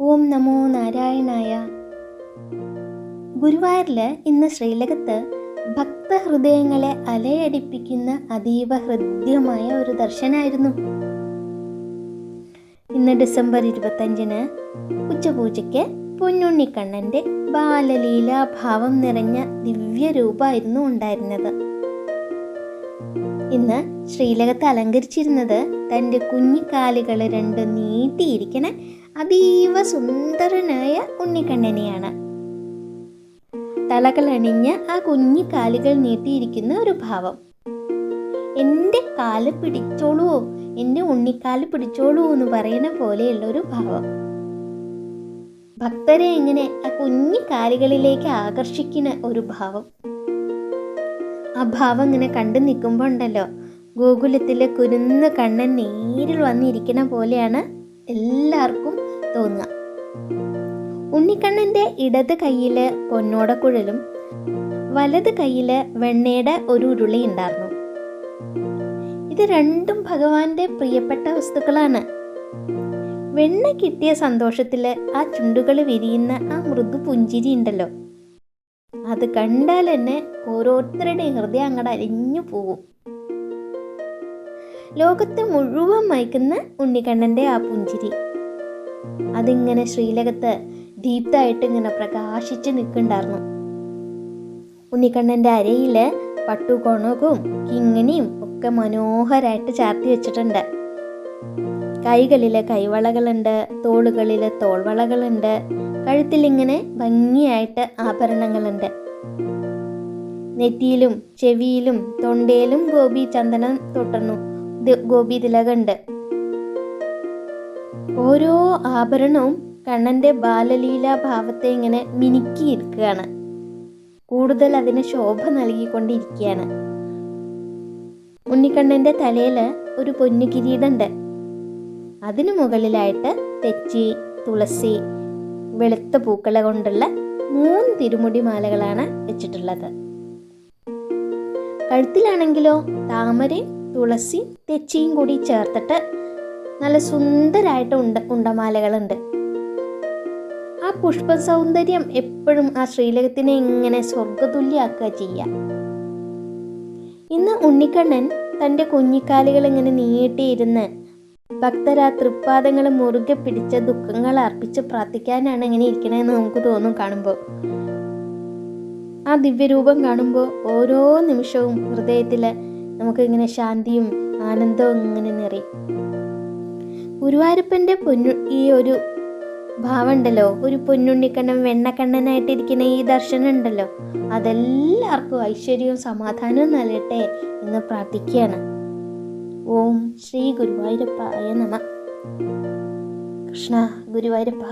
ഓം നമോ നാരായണായ. ഗുരുവായൂരിൽ ഇന്ന് ശ്രീലകത്ത് ഭക്തഹൃദയങ്ങളെ അലയടിപ്പിക്കുന്ന അതീവ ഹൃദ്യമായ ഒരു ദർശനായിരുന്നു. ഇന്ന് ഡിസംബർ ഇരുപത്തഞ്ചിന് ഉച്ചപൂജയ്ക്ക് പൊന്നുണ്ണിക്കണ്ണന്റെ ബാലലീലാഭാവം നിറഞ്ഞ ദിവ്യരൂപമായിരുന്നു ഉണ്ടായിരുന്നത്. ഇന്ന് ശ്രീലകത്ത് അലങ്കരിച്ചിരുന്നത് തന്റെ കുഞ്ഞിക്കാലുകൾ രണ്ട് നീട്ടിയിരിക്കണ അതീവ സുന്ദരനായ ഉണ്ണിക്കണ്ണനെയാണ്. തലകളണിഞ്ഞ ആ കുഞ്ഞു കാലുകൾ നീട്ടിയിരിക്കുന്ന ഒരു ഭാവം. എന്റെ കാൽ പിടിച്ചോളൂ എന്റെ ഉണ്ണിക്കാൽ പിടിച്ചോളൂ എന്ന് പറയുന്ന പോലെയുള്ള ഒരു ഭാവം. ഭക്തരെ എങ്ങനെ ആ കുഞ്ഞു കാലുകളിലേക്ക് ആകർഷിക്കുന്ന ഒരു ഭാവം. ആ ഭാവം ഇങ്ങനെ കണ്ടു നിൽക്കുമ്പോൾ ഉണ്ടല്ലോ ഗോകുലത്തിലെ കുരുന്ന് കണ്ണൻ നേരിൽ വന്നിരിക്കുന്ന പോലെയാണ് എല്ലാവർക്കും തോന്നുക. ഉണ്ണിക്കണ്ണന്റെ ഇടത് കയ്യിൽ പൊന്നോടക്കുഴലും വലത് കയ്യിൽ വെണ്ണയുടെ ഒരു ഉരുളി ഉണ്ടായിരുന്നു ഇത് രണ്ടും ഭഗവാന്റെ പ്രിയപ്പെട്ട വസ്തുക്കളാണ്. വെണ്ണ കിട്ടിയ സന്തോഷത്തിൽ ആ ചുണ്ടുകൾ വിരിയുന്ന ആ മൃദു പുഞ്ചിരി ഉണ്ടല്ലോ. അത് കണ്ടാൽ തന്നെ ഓരോരുത്തരുടെയും ഹൃദയം അങ്ങടെ അലിഞ്ഞു പോകും ലോകത്തെ മുഴുവൻ മയക്കുന്ന ഉണ്ണിക്കണ്ണന്റെ ആ പുഞ്ചിരി. അതിങ്ങനെ ശ്രീലകത്ത് ദീപ്തമായിട്ട് ഇങ്ങനെ പ്രകാശിച്ച് നിൽക്കുന്നുണ്ടായിരുന്നു. ഉണ്ണിക്കണ്ണന്റെ അരയിൽ പട്ടുകോണകവും കിങ്ങിണിയും ഒക്കെ മനോഹരമായിട്ട് ചാർത്തി വെച്ചിട്ടുണ്ട്. കൈകളിൽ കൈവളകളുണ്ട് തോളുകളിൽ തോൾവളകളുണ്ട് കഴുത്തിലിങ്ങനെ ഭംഗിയായിട്ട് ആഭരണങ്ങളുണ്ട്. നെറ്റിയിലും ചെവിയിലും തൊണ്ടയിലും ഗോപി ചന്ദനം തൊട്ടുന്നു. ഗോപി തിലകുണ്ട്. ഓരോ ആഭരണവും കണ്ണന്റെ ബാലലീലാ ഭാവത്തെ ഇങ്ങനെ മിനുക്കിയിരിക്കുകയാണ്. കൂടുതൽ അതിന് ശോഭ നൽകിക്കൊണ്ടിരിക്കുകയാണ്. ഉണ്ണിക്കണ്ണന്റെ തലയിൽ ഒരു പൊന്നു കിരീടമുണ്ട്. അതിനു മുകളിലായിട്ട് തെച്ചി തുളസി വെളുത്ത പൂക്കള കൊണ്ടുള്ള മൂന്ന് തിരുമുടി മാലകളാണ് വെച്ചിട്ടുള്ളത്. കഴുത്തിലാണെങ്കിലോ താമരയും തുളസി തെച്ചിയും കൂടി ചേർത്തിട്ട് നല്ല സുന്ദരമായിട്ട് ഉണ്ട ഉണ്ടമാലകളുണ്ട്. ആ പുഷ്പ സൗന്ദര്യം എപ്പോഴും ആ ശ്രീലകത്തിനെ ഇങ്ങനെ സ്വർഗതുല്യാക്കുക ചെയ്യാം. ഇന്ന് ഉണ്ണിക്കണ്ണൻ തന്റെ കുഞ്ഞിക്കാലുകൾ ഇങ്ങനെ നീട്ടിയിരുന്ന് ഭക്തരാ തൃപ്പാദങ്ങൾ മുറുകെ പിടിച്ച ദുഃഖങ്ങൾ അർപ്പിച്ച് പ്രാർത്ഥിക്കാനാണ് ഇങ്ങനെ ഇരിക്കണതെന്ന് നമുക്ക് തോന്നും കാണുമ്പോൾ. ആ ദിവ്യരൂപം കാണുമ്പോൾ ഓരോ നിമിഷവും ഹൃദയത്തിൽ നമുക്ക് ഇങ്ങനെ ശാന്തിയും ആനന്ദവും ഇങ്ങനെ നിറയും. ഗുരുവായൂരപ്പന്റെ പൊന്നു ഈ ഒരു ഭാവം ഉണ്ടല്ലോ ഒരു പൊന്നുണ്ണിക്കണ്ണൻ വെണ്ണക്കണ്ണനായിട്ടിരിക്കുന്ന ഈ ദർശനം ഉണ്ടല്ലോ അതെല്ലാവർക്കും ഐശ്വര്യവും സമാധാനവും നൽകട്ടെ എന്ന് പ്രാർത്ഥിക്കുകയാണ്. ഓം ശ്രീ ഗുരുവായൂരപ്പായ നമ. കൃഷ്ണ ഗുരുവായൂരപ്പ.